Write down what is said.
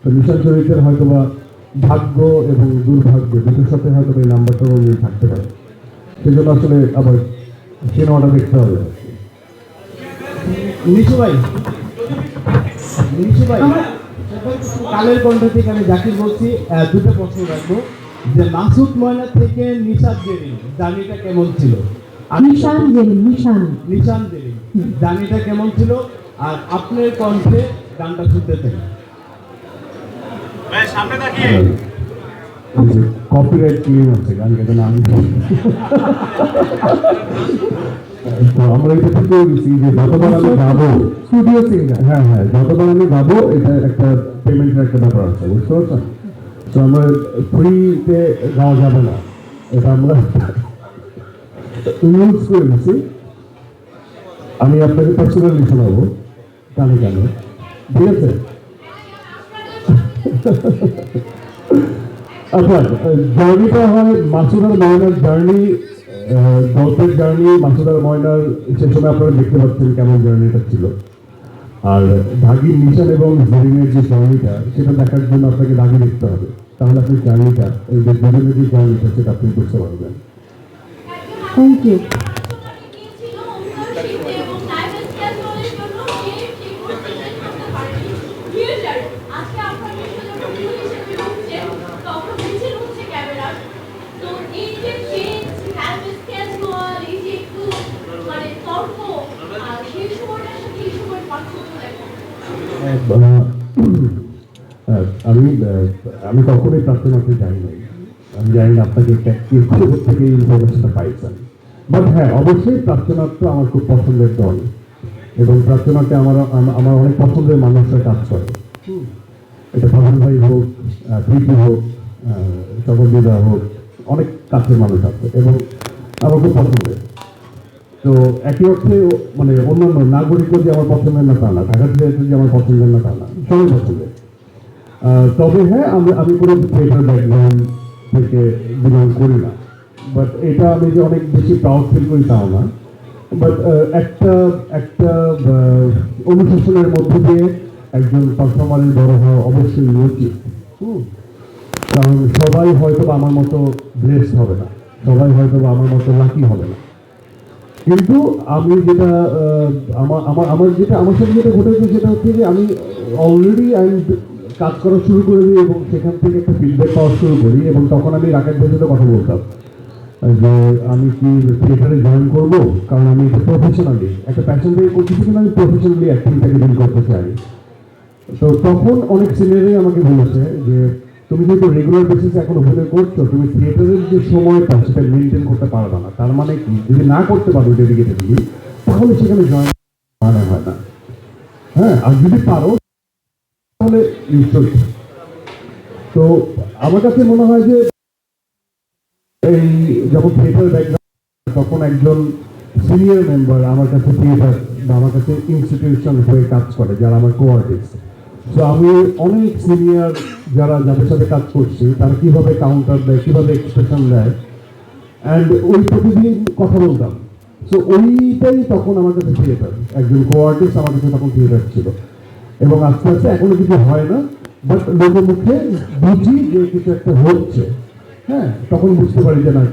তো মিশন শরীফের হয়তো বা ভাগ্য এবং দুর্ভাগ্য দুটোর সাথে হয়তো এই নাম্বারটাও মিল থাকতে পারে। সেই জন্য আসলে আবার সিনেমাটা দেখতে হবে। নিশু ভাই নিশু ভাই কালের কণ্ঠ থেকে আমি জাকির বলছি দুটো প্রশ্ন রাখব। যে মাসুদ ময়না থেকে নিশাদ জেরিন জার্নিটা কেমন ছিল? আর নিশান জেরিন নিশান। নিশান জেরিন জার্নিটা কেমন ছিল? আর আপনার কণ্ঠে গানটা শুনতে চাই। কপিরাইট ক্লেম আছে গান গাইতে না আমি। তো আমরা এটা ঠিক করে দিচ্ছি যে যতবার আমি গাবো স্টুডিও সিঙ্গার হ্যাঁ হ্যাঁ যতবার আমি গাবো এটা একটা পেমেন্টের একটা ব্যাপার আছে বুঝতে পারছেন তো আমরা ফ্রিতে গাওয়া যাবে না। এটা আমরা রুলস করে দিচ্ছি আমি আপনাকে পার্সোনালি শোনাবো গানে গানে। ঠিক আছে? আচ্ছা জার্নিটা হয় মাসুদার ময়নার জার্নি গল্পের জার্নি, মাসুদার ময়নার সে সময় আপনারা দেখতে পাচ্ছেন কেমন জার্নিটা ছিল। আর ঢাগির নিশান এবং জেরিনের যে জার্নিটা, সেটা দেখার জন্য আপনাকে দাগি দেখতে হবে। তাহলে আপনি জার্নিটা, এই যে যে জার্নিটা, সেটা আপনি বুঝতে পারবেন। থ্যাংক ইউ আমি আমি কখনোই প্রার্থনাতে যাই নাই। আমি জানি না আপনাকে থেকে ইনফরমেশনটা পাইছেন। বাট হ্যাঁ অবশ্যই প্রার্থনাটা আমার খুব পছন্দের দল এবং প্রার্থনাতে আমার আমার অনেক পছন্দের মানুষরা কাজ করে। এটা ভাবন ভাই হোক প্রীতি হোক সবরবিদা হোক, অনেক কাছের মানুষ আছে এবং আমার খুব পছন্দের। তো একই অর্থে মানে অন্যান্য নাগরিকও যে আমার পছন্দের না তা না ঢাকা সিলেটের যে আমার পছন্দের না তা না সবাই পছন্দের তবে হ্যাঁ আমি আমি কোনো থিয়েটার ব্যাকগ্রাউন্ড থেকে বিলং করি না। বাট এটা আমি যে অনেক বেশি প্রাউড ফিল করি তাও না। বাট একটা একটা অনুশাসনের মধ্যে দিয়ে একজন পারফর্মারের বড় হওয়া অবশ্যই উচিত কারণ সবাই হয়তো আমার মতো ব্লেসড হবে না। সবাই হয়তো আমার মতো লাকি হবে না। কিন্তু আমি যেটা আমার আমার আমার যেটা, আমার সাথে যেটা ঘটেছে সেটা হচ্ছে যে আমি অলরেডি আমি কাজ করা শুরু করে দিই এবং সেখান থেকে একটা ফিডব্যাক পাওয়া শুরু করি এবং তখন আমি রাকেশ ভাইয়ের সাথে কথা বলতাম। যে আমি কি থিয়েটারে জয়েন করব? কারণ আমি এটা প্রফেশনালি একটা প্যাশন থেকে করছি কিন্তু আমি প্রফেশনালি অ্যাক্টিংটাকে ডিল করতে চাই। তো তখন অনেক সিনিয়রই আমাকে বলেছে যে তুমি যেহেতু রেগুলার বেসিসে এখন অভিনয় করছ, তুমি থিয়েটারের যে সময়টা সেটা মেনটেন করতে পারবে না। তার মানে কি? যদি না করতে পারো ডেডিকেটেডলি তাহলে সেখানে জয়েন হয় না। হ্যাঁ আর যদি পারো, তাহলে তো আমার কাছে মনে হয় যে, এই যখন থিয়েটার ব্যাকগ্রাউন্ড তখন একজন সিনিয়র মেম্বার আমার কাছে থিয়েটার বা আমার কাছে ইনস্টিটিউশন হয়ে কাজ করে, যারা আমার কোয়ার্টিস্ট তো আমি অনেক সিনিয়র যারা যাদের সাথে কাজ করছি, তারা কীভাবে কাউন্টার দেয়, কীভাবে এক্সপ্রেশন দেয়? অ্যান্ড ওই প্রতিদিন কথা বলতাম। সো ওইটাই তখন আমার কাছে থিয়েটার একজন কো আর্টিস্ট আমার কাছে তখন থিয়েটার ছিল। এবং আস্তে আস্তে এখনও কিছু হয় না বাট লোকের মুখে বুঝি যে কিছু একটা হচ্ছে। হ্যাঁ তখন বুঝতে পারি যে না